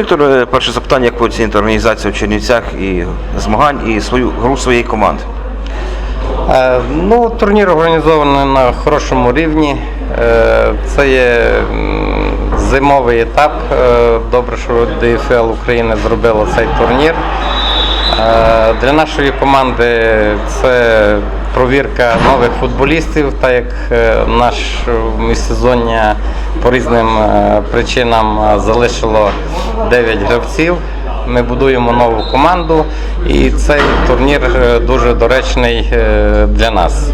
Віктор, е, перше запитання, як ви оціните організацію в Чернівцях і змагань і свою гру своєї команди? Е, Ну, турнір організований на хорошому рівні. Е, Це є зимовий етап. Добре, що ДФЛ України зробило цей турнір. Для нашої команди це провірка нових футболістів, так як е, наш міжсезоння по різним е, причинам е, залишило 9 гравців. Ми будуємо нову команду, і цей турнір е, дуже доречний е, для нас.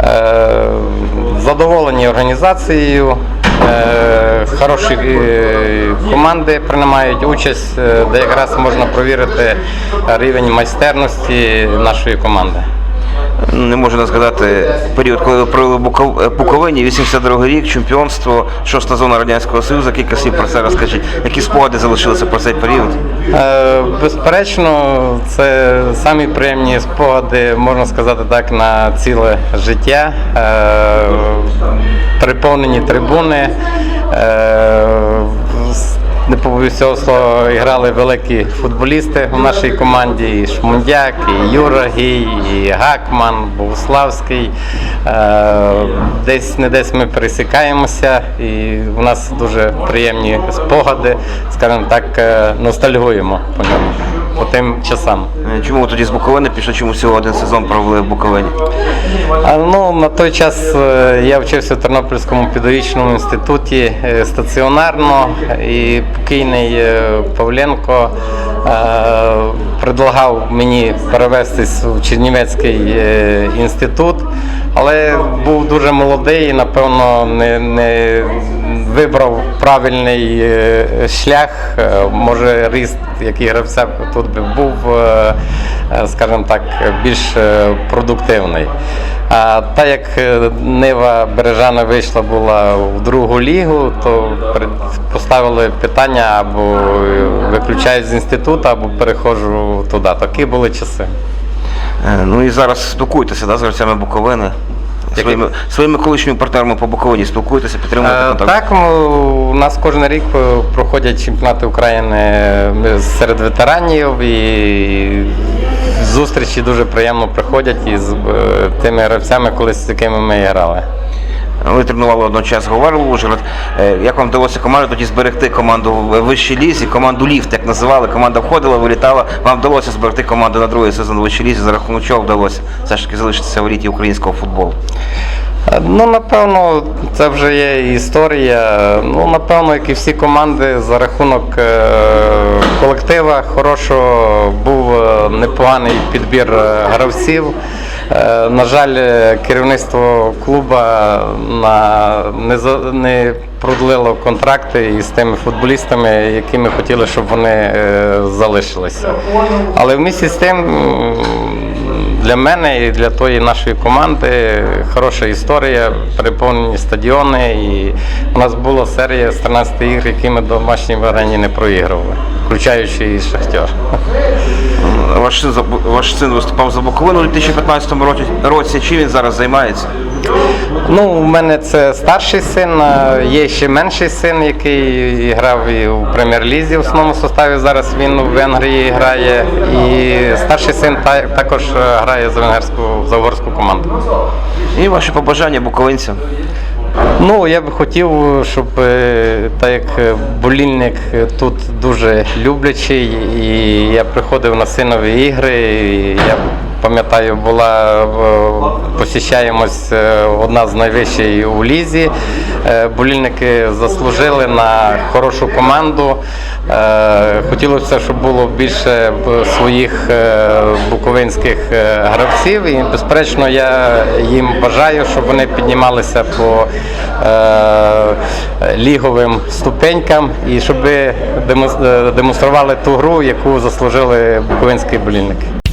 Е, Задоволені організацією. е, Хороші е, команди приймають участь, е, де якраз можна провірити рівень майстерності нашої команди. Не можу не згадати період, коли ви провели е, Буковині, 82 рік, чемпіонство, шоста зона Радянського Союзу. Кілька слів про це розкажіть. Які спогади залишилися про цей період? Е, Безперечно, це самі приємні спогади, можна сказати так, на ціле життя. Е, Переповнені трибуни. Не побоюсь слова, грали великі футболісти у нашій команді. І Шмундяк, і Юра Гій, і Гакман, Богуславський. Е, Десь не десь ми пересікаємося, і у нас дуже приємні спогади, скажімо так, е, ностальгуємо по ньому, по тим часам. Е, Чому ви тоді з Буковини пішли, чому всього один сезон провели в Буковині? А, ну, на той час е, я вчився в Тернопільському педагогічному інституті е, стаціонарно, і покійний Павленко предлагав мені перевестись в Чернівецький інститут, але був дуже молодий і, напевно, не, не вибрав правильний е, шлях. Е, Може, ріст, який гравця тут би був, е, скажімо так, більш продуктивний. А так як Нива Бережана вийшла була в другу лігу, то поставили питання або виключають з інституту, або переходжу туди. Такі були часи. Ну і зараз спілкуєтеся да, з гравцями Буковини. Своїми, своїми колишніми партнерами по Буковині спілкуєтеся, підтримуєте Е, контакт? Так, ну, у нас кожен рік е, проходять чемпіонати України е, серед ветеранів і зустрічі дуже приємно приходять із е, тими гравцями, колись з якими ми грали. Ви тренували одночас говорили Ужгород. Е, Як вам вдалося команду тоді зберегти команду в вищій лізі, команду ліфт, як називали, команда входила, вилітала. Вам вдалося зберегти команду на другий сезон в вищій за рахунок чого вдалося все ж таки залишитися в еліті українського футболу. Е, Ну, напевно, це вже є історія. Ну, напевно, як і всі команди, за рахунок е, колектива хорошого був непоганий підбір гравців. Е, На жаль, керівництво клубу не, продлило контракти із тими футболістами, які ми хотіли, щоб вони е, залишилися. Але в місті з тим для мене і для тої нашої команди хороша історія, переповнені стадіони. І у нас була серія з 13 ігр, які ми домашній арені не проігрували, включаючи і Шахтер. Ваш син, ваш син виступав за Буковину у 2015 році. році. Чим він зараз займається? Ну, у мене це старший син, є ще менший син, який грав і у прем'єр-лізі в основному составі. Зараз він у Венгрії грає. І старший син також е, грає за венгерську за угорську команду. І ваші побажання буковинцям. Ну, я би хотів, щоб е, так як е, болільник е, тут дуже люблячий, і я приходив на синові ігри. І я пам'ятаю, була е, посіщаємось е, одна з найвищих у лізі. Е, Болільники заслужили на хорошу команду. Хотілося, щоб було більше своїх буковинських гравців. І безперечно, я їм бажаю, щоб вони піднімалися по ліговим ступенькам і щоб демонстрували ту гру, яку заслужили буковинські болільники.